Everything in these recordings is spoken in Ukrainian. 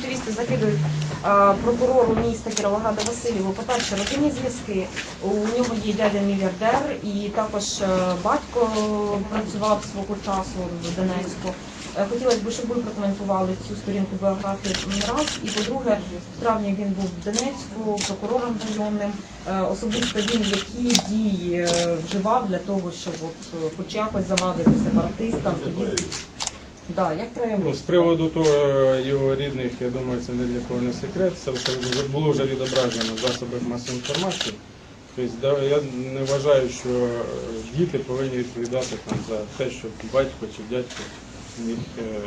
активісти закидують е, прокурору міста Кіровограда Васильєву. По-перше, родинні зв'язки. У нього є дядя мільярдер, і також е, батько працював свого часу в Донецьку. Е, Хотілося б, щоб ви прокоментували цю сторінку біографії раз. І по-друге, в травні він був в Донецьку прокурором районним. Особисто він які дії вживав для того, щоб от, хоч якось завадити сепаратистам. Да, як Ну, проявити? з приводу того його рідних, я думаю, це не для кого не секрет. Це вже було вже відображено в засобах масової інформації. Тобто, я не вважаю, що е, діти повинні відповідати там, за те, що батько чи дядько в е,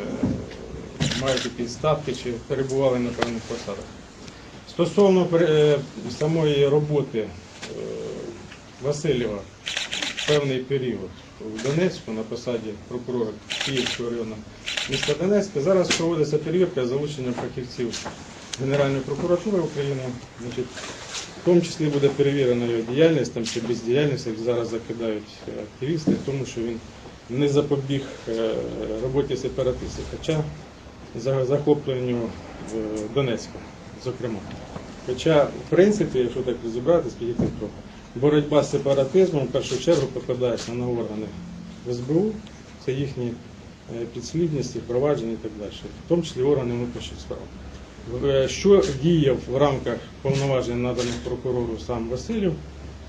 мають якісь статки чи перебували на певних посадах. Стосовно е, самої роботи е, Васильєва певний період в Донецьку на посаді прокурора Київського району міста Донецька. Зараз проводиться перевірка з залученням фахівців Генеральної прокуратури України. Значить, в тому числі буде перевірена його діяльність там, чи бездіяльність, як зараз закидають е, активісти, тому що він не запобіг е, роботі сепаратистів, хоча за- захопленню е, Донецька, зокрема. Хоча, в принципі, якщо так розібратись, підійти то боротьба з сепаратизмом в першу чергу покладається на органи СБУ, це їхні е, підслідність, їх і так далі, в тому числі органи внутрішніх справ. Е, Що діяв в рамках повноважень наданих прокурору сам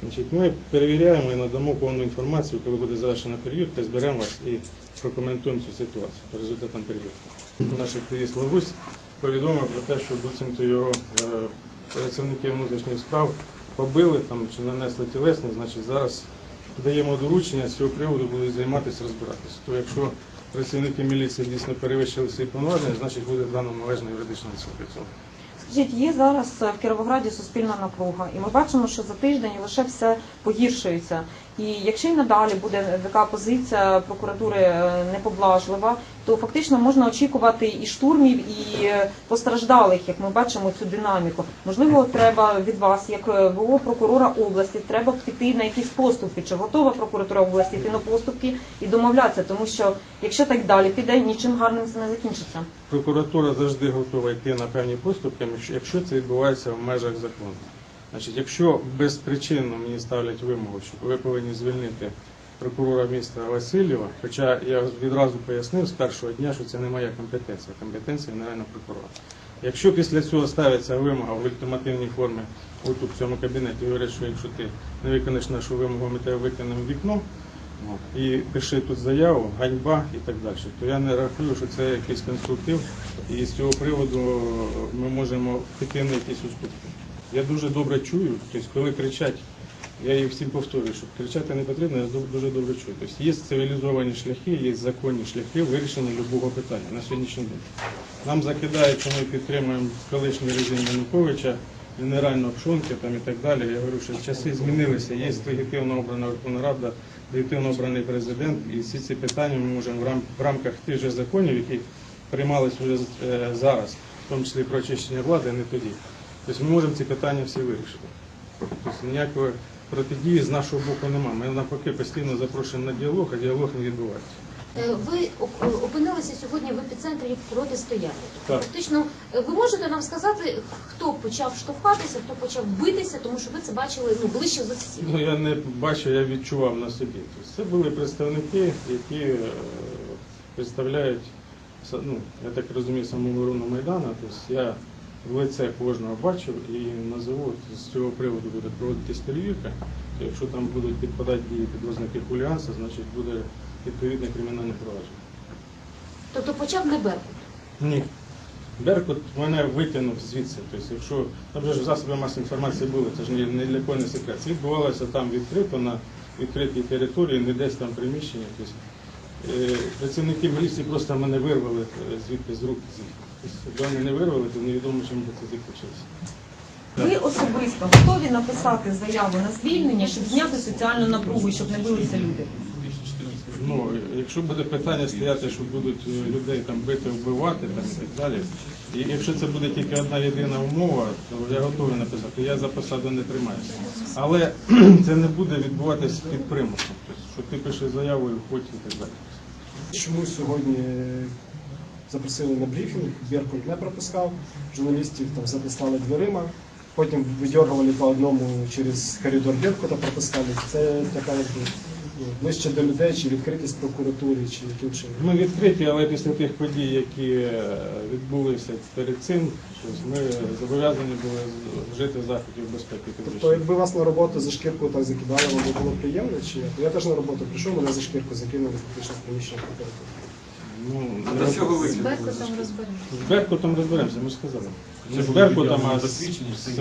значить, ми перевіряємо і надамо повну інформацію, коли буде завершена перевірка, зберемо вас і прокоментуємо цю ситуацію по результатам перевірки. Наш активіст Лаврусь повідомив про те, що буцімто його е, працівники внутрішніх справ побили там чи нанесли тілесні, значить зараз даємо доручення з цього приводу будуть займатися розбиратися. То якщо працівники міліції дійсно перевищили свої повноваження, значить буде дано належна юридична цього. Скажіть, є зараз е, в Кіровограді суспільна напруга, і ми бачимо, що за тиждень лише все погіршується. І якщо і надалі буде така позиція прокуратури е, непоблажлива, то фактично можна очікувати і штурмів, і е, постраждалих, як ми бачимо цю динаміку. Можливо, треба від вас, як ВО прокурора області, треба піти на якісь поступки. Чи готова прокуратура області йти на поступки і домовлятися? Тому що якщо так далі піде, нічим гарним це не закінчиться. Прокуратура завжди готова йти на певні поступки, якщо це відбувається в межах закону. Значить, якщо безпричинно мені ставлять вимогу, що ви повинні звільнити прокурора міста Васильєва, хоча я відразу пояснив з першого дня, що це не моя компетенція, компетенція Генерального прокурора. Якщо після цього ставиться вимога в ультимативній формі, отут в цьому кабінеті говорять, що якщо ти не виконаєш нашу вимогу, ми тебе викинемо вікно, і пиши тут заяву, ганьба і так далі. То я не рахую, що це якийсь конструктив, і з цього приводу ми можемо піти на якісь уступки. Я дуже добре чую, тобто коли кричать, я їх всім повторюю, що кричати не потрібно, я дуже добре чую. Тобто є цивілізовані шляхи, є законні шляхи вирішення будь-якого питання на сьогоднішній день. Нам закидають, що ми підтримуємо колишній режим Януковича, генерального Пшонки там і так далі. Я говорю, що часи змінилися. Є легітимно обрана Верховна Рада, легітимно обраний президент, і всі ці питання ми можемо в, рам- в рамках тих же законів, які приймалися вже е, зараз, в тому числі про очищення влади, не тоді. Тобто ми можемо ці питання всі вирішити. Тобто ніякої протидії з нашого боку немає. Ми навпаки постійно запрошуємо на діалог, а діалог не відбувається. Е, Ви оп- опинилися сьогодні в епіцентрі протистояння. Фактично, е, ви можете нам сказати, хто почав штовхатися, хто почав битися, тому що ви це бачили ну, ближче за всіх. Ну я не бачив, я відчував на собі. Тобто це були представники, які е, представляють ну, я так розумію, самооборону Майдану. Тобто я в лице кожного бачив і назову з цього приводу буде проводитись перевірка. Якщо там будуть підпадати дії під ознаки хуліганства, значить буде відповідне кримінальне провадження. Тобто почав не Беркут. Ні. Беркут мене витягнув звідси. Тобто, якщо там же ж засоби масової інформації були, це ж ні, ні для кого не секрет. Це відбувалося там відкрито на відкритій території, не десь там приміщення. Тобто, е, працівники міліції просто мене вирвали е, звідти з рук. Тобто, якби вони не вирвали, то невідомо, чим би це закінчилося. Ви особисто готові написати заяву на звільнення, щоб зняти соціальну напругу щоб не билися люди? Ну, якщо буде питання стояти, що будуть е, людей там бити, вбивати там, і так далі, і якщо це буде тільки одна єдина умова, то я готовий написати, я за посаду не тримаюся. Але це не буде відбуватись під примусом, тобто, що ти пишеш заяву і входь і так далі. Чому сьогодні запросили на брифінг, Беркут не пропускав, журналістів там затискали дверима, потім видергували по одному через коридор Беркута, пропускали. Це така ближче до людей, чи відкритість прокуратури, чи яким чином. Ми відкриті, але після тих подій, які е, відбулися перед цим, ми зобов'язані були вжити заходів безпеки. Тобто, якби вас на роботу за шкірку так закидали, вам би було приємно чи? Я теж на роботу прийшов, мене за шкірку закинули фактично в приміщення прокуратури. Ну, До цього З. Беркутом розберемося. з Беркутом розберемося, ми ж сказали. Не з Беркутом, а з, з.